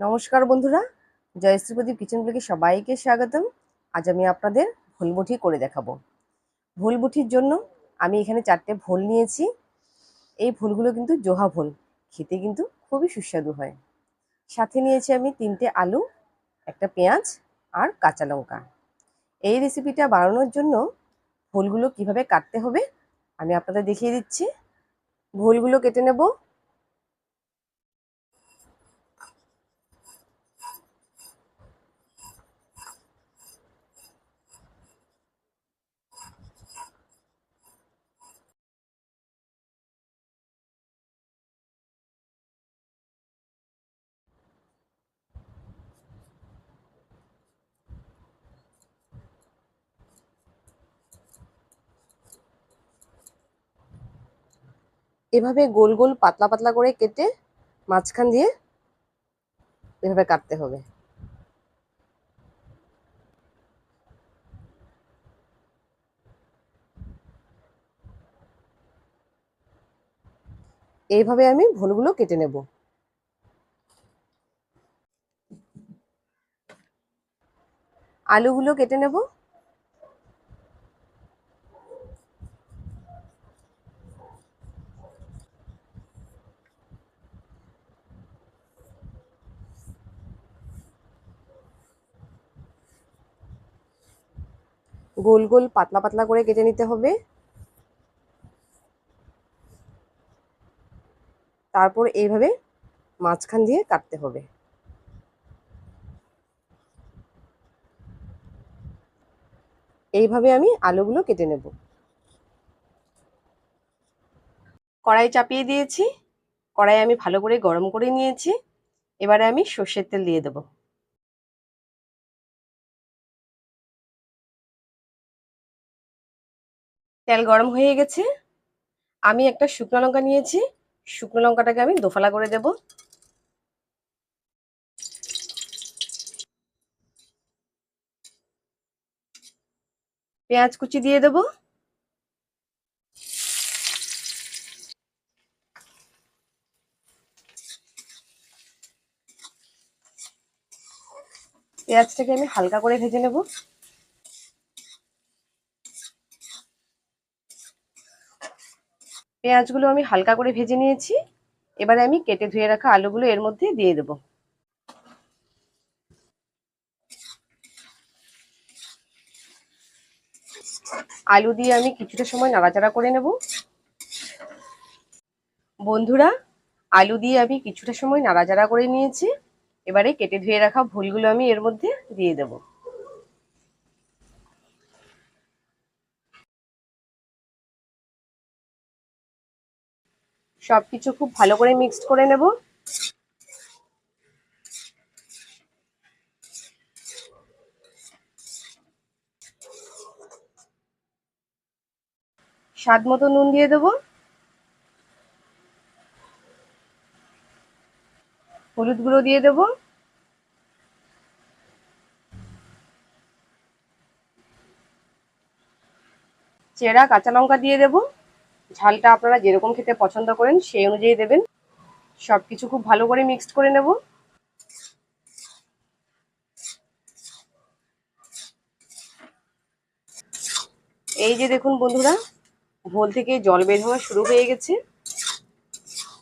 নমস্কার বন্ধুরা জয়শ্রী প্রদীপ কিচেন ব্লগে সবাইকে স্বাগতম। আজ আমি আপনাদের ভুলবুঠি করে দেখাবো। ভুলবুঠির জন্য আমি এখানে চারটে ভোল নিয়েছি। এই ভুলগুলো কিন্তু জোহা ভোল, খেতে কিন্তু খুবই সুস্বাদু হয়। সাথে নিয়েছি আমি তিনটে আলু, একটা পেঁয়াজ আর কাঁচা লঙ্কা। এই রেসিপিটা বানানোর জন্য ভোলগুলো কীভাবে কাটতে হবে, আমি আপনাদের দেখিয়ে দিচ্ছি। ভোলগুলো কেটে নেব এভাবে গোল গোল পাতলা পাতলা করে কেটে মাঝখান দিয়ে এভাবে কাটতে হবে। এইভাবে আমি ভুলগুলো কেটে নেব। আলুগুলো কেটে নেব। গোল গোল পাতলা পাতলা করে কেটে নিতে হবে। তারপর এইভাবে মাঝখান দিয়ে কাটতে হবে। এইভাবে আমি আলুগুলো কেটে নেব। কড়াই চাপিয়ে দিয়েছি। কড়াই আমি ভালো করে গরম করে নিয়েছি। এবারে আমি সর্ষের তেল দিয়ে দেবো। তেল গরম হয়ে গেছে। আমি একটা শুকনো লঙ্কা নিয়েছি। শুকনো লঙ্কাটাকে আমি দোফালা করে দেব। পেঁয়াজ কুচি দিয়ে দেব। পেঁয়াজটাকে আমি হালকা করে ভেজে নেব। পেঁয়াজগুলো আমি হালকা করে ভেজে নিয়েছি। এবারে আমি কেটে ধুয়ে রাখা আলুগুলো এর মধ্যে দিয়ে দেব। আলু দিয়ে আমি কিছুটা সময় নাড়াচাড়া করে নেব। বন্ধুরা, আলু দিয়ে আমি কিছুটা সময় নাড়াচাড়া করে নিয়েছি। এবারে কেটে ধুয়ে রাখা ভুলগুলো আমি এর মধ্যে দিয়ে দেবো। সবকিছু খুব ভালো করে মিক্সড করে নেব। স্বাদ মতো নুন দিয়ে দেব। হলুদ গুঁড়ো দিয়ে দেব। চেরা কাঁচা লঙ্কা দিয়ে দেবো। ঝালটা আপনারা যেরকম খেতে পছন্দ করেন সেই অনুযায়ী দেবেন। সব কিছু খুব ভালো করে মিক্সড করে নেব। এই যে দেখুন বন্ধুরা, ভোল থেকে জল বের হওয়া শুরু হয়ে গেছে।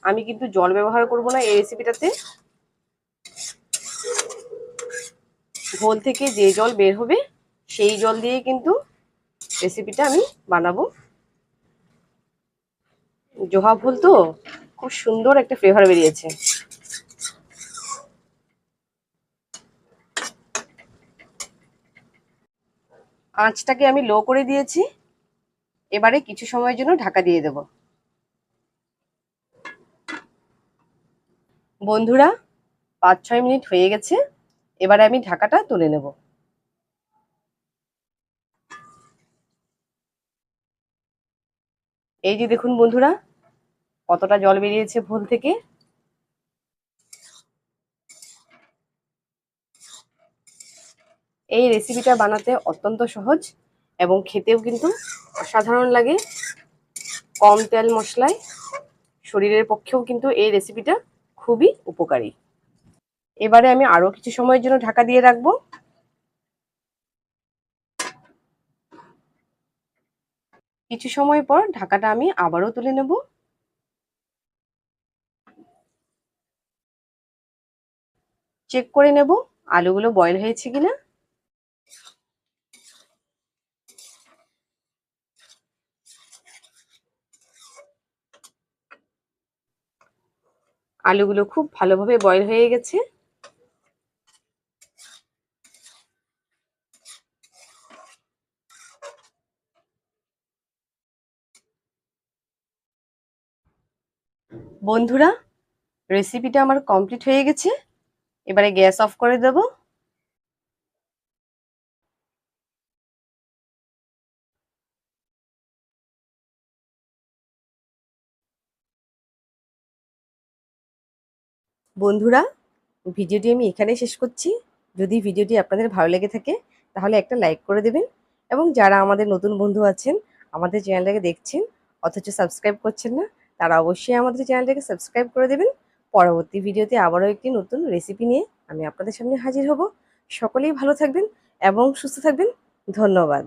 আমি কিন্তু জল ব্যবহার করব না এই রেসিপিটাতে ভোল থেকে যে জল বের হবে সেই জল দিয়ে কিন্তু রেসিপিটা আমি বানাবো। জোহা ফুল তো, খুব সুন্দর একটা ফ্লেভার বেরিয়েছে। আঁচটাকে আমি লো করে দিয়েছি, এবারে কিছু সময়ের জন্য ঢাকা দিয়ে দেব। বন্ধুরা পাঁচ ছয় মিনিট হয়ে গেছে, এবারে আমি ঢাকাটা তুলে নেব। এই যে দেখুন বন্ধুরা, কতটা জল বেরিয়েছে ভুল থেকে। এই রেসিপিটা বানাতে অত্যন্ত সহজ এবং খেতেও কিন্তু অসাধারণ লাগে। কম তেল মশলায় শরীরের পক্ষেও কিন্তু এই রেসিপিটা খুবই উপকারী। এবারে আমি আরও কিছু সময়ের জন্য ঢাকা দিয়ে রাখব। কিছু সময় পর ঢাকাটা আমি আবারও তুলে নেব। চেক করে নেব আলুগুলো বয়েল হয়েছে কিনা। আলুগুলো খুব ভালোভাবে বয়েল হয়ে গেছে। বন্ধুরা রেসিপিটা আমার কমপ্লিট হয়ে গেছে। এবারে গ্যাস অফ করে দেব। বন্ধুরা, ভিডিওটি আমি এখানে শেষ করছি। যদি ভিডিওটি আপনাদের ভালো লেগে থাকে, তাহলে একটা লাইক করে দেবেন এবং যারা আমাদের নতুন বন্ধু আছেন, আমাদের চ্যানেলটাকে দেখছেন, অথচ সাবস্ক্রাইব করছেন না তারা অবশ্যই আমাদের চ্যানেলটাকে সাবস্ক্রাইব করে দেবেন। পরবর্তী ভিডিওতে আবারও একটি নতুন রেসিপি নিয়ে আমি আপনাদের সামনে হাজির হব। সকলেই ভালো থাকবেন এবং সুস্থ থাকবেন। ধন্যবাদ।